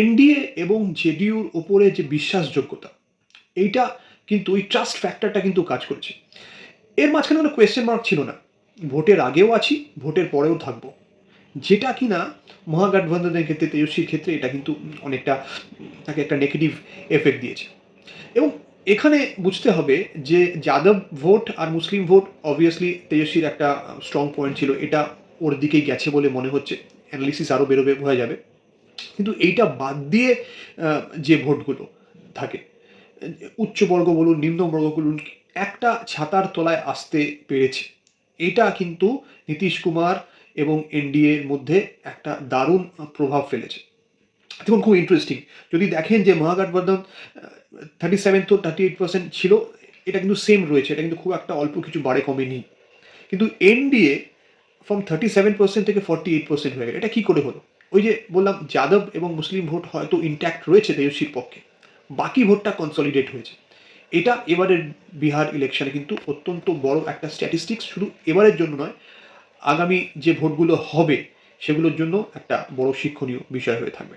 NDA এবং জেডিউর ওপরে যে বিশ্বাসযোগ্যতা, এইটা কিন্তু ওই ট্রাস্ট ফ্যাক্টরটা কিন্তু কাজ করছে। এর মাঝখানে কোনো কোয়েশ্চেন মার্ক ছিল না। ভোটের আগেও আছি, ভোটের পরেও থাকব। যেটা কি না মহাগঠবন্ধনের ক্ষেত্রে, তেজস্বীর ক্ষেত্রে এটা কিন্তু অনেকটা তাকে একটা নেগেটিভ এফেক্ট দিয়েছে। এবং এখানে বুঝতে হবে যে যাদব ভোট আর মুসলিম ভোট অবভিয়াসলি তেজস্বীর একটা স্ট্রং পয়েন্ট ছিল। এটা ওর দিকেই গেছে বলে মনে হচ্ছে। অ্যানালিসিস আরও বেরোবে, বোঝা যাবে। কিন্তু এইটা বাদ দিয়ে যে ভোটগুলো থাকে উচ্চবর্গ বলুন, নিম্নবর্গ বলুন, একটা ছাতার তলায় আসতে পেরেছে। এটা কিন্তু নীতিশ কুমার এবং এনডিএর মধ্যে একটা দারুণ প্রভাব ফেলেছে। দেখুন, খুব ইন্টারেস্টিং যদি দেখেন যে মহাগঠবন্ধন থার্টি সেভেন তো থার্টি এইট পার্সেন্ট ছিল, এটা কিন্তু সেম রয়েছে, এটা কিন্তু খুব একটা অল্প কিছু বাড়ে কমে নেই কিন্তু NDA from thirty seven percent থেকে ফর্টি এইট পার্সেন্ট হয়ে গেল এটা কী করে হলো? ওই যে বললাম, যাদব এবং মুসলিম ভোট হয়তো ইন্ট্যাক্ট রয়েছে তেজস্বীর পক্ষে। বাকি ভোটটা কনসলিডেট হয়েছে। এটা এবারের বিহার ইলেকশনে কিন্তু অত্যন্ত বড় একটা স্ট্যাটিস্টিক্স শুধু এবারের জন্য নয়, আগামী যে ভোটগুলো হবে, সেগুলোর জন্য একটা বড় শিক্ষণীয় বিষয় হয়ে থাকবে।